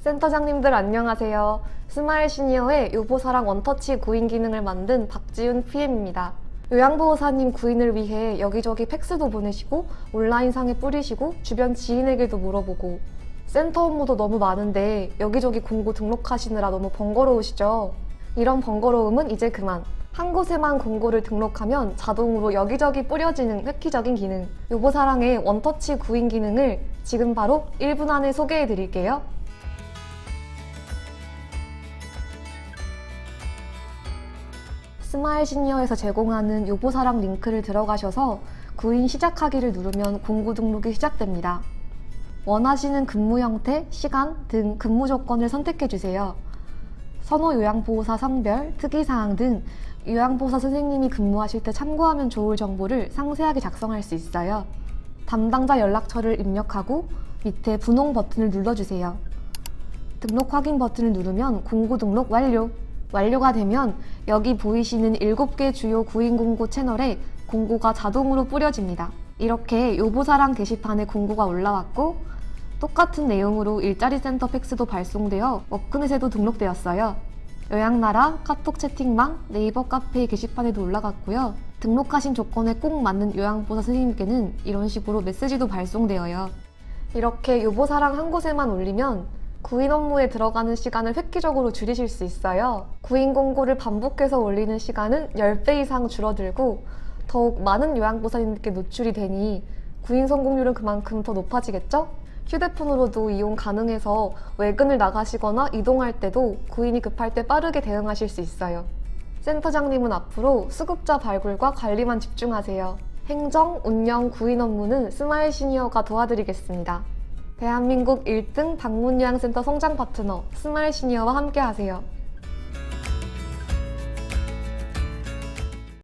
센터장님들 안녕하세요. 스마일 시니어의 요보사랑 원터치 구인 기능을 만든 박지윤 PM입니다. 요양보호사님 구인을 위해 여기저기 팩스도 보내시고 온라인상에 뿌리시고 주변 지인에게도 물어보고 센터 업무도 너무 많은데 여기저기 공고 등록하시느라 너무 번거로우시죠? 이런 번거로움은 이제 그만. 한 곳에만 공고를 등록하면 자동으로 여기저기 뿌려지는 획기적인 기능. 요보사랑의 원터치 구인 기능을 지금 바로 1분 안에 소개해 드릴게요. 스마일 시니어에서 제공하는 요보사랑 링크를 들어가셔서 구인 시작하기를 누르면 공고 등록이 시작됩니다. 원하시는 근무 형태, 시간 등 근무 조건을 선택해 주세요. 선호 요양보호사 성별, 특이사항 등 요양보호사 선생님이 근무하실 때 참고하면 좋을 정보를 상세하게 작성할 수 있어요. 담당자 연락처를 입력하고 밑에 분홍 버튼을 눌러주세요. 등록 확인 버튼을 누르면 공고 등록 완료. 완료가 되면 여기 보이시는 7개 주요 구인 공고 채널에 공고가 자동으로 뿌려집니다. 이렇게 요보사랑 게시판에 공고가 올라왔고 똑같은 내용으로 일자리 센터 팩스도 발송되어 워크넷에도 등록되었어요. 요양나라, 카톡 채팅방, 네이버 카페 게시판에도 올라갔고요. 등록하신 조건에 꼭 맞는 요양보호사 선생님께는 이런 식으로 메시지도 발송되어요. 이렇게 요보사랑 한 곳에만 올리면 구인 업무에 들어가는 시간을 획기적으로 줄이실 수 있어요. 구인 공고를 반복해서 올리는 시간은 10배 이상 줄어들고 더욱 많은 요양보호사님께 노출이 되니 구인 성공률은 그만큼 더 높아지겠죠? 휴대폰으로도 이용 가능해서 외근을 나가시거나 이동할 때도 구인이 급할 때 빠르게 대응하실 수 있어요. 센터장님은 앞으로 수급자 발굴과 관리만 집중하세요. 행정, 운영, 구인 업무는 스마일 시니어가 도와드리겠습니다. 대한민국 1등 방문요양센터 성장 파트너 스마일 시니어와 함께하세요.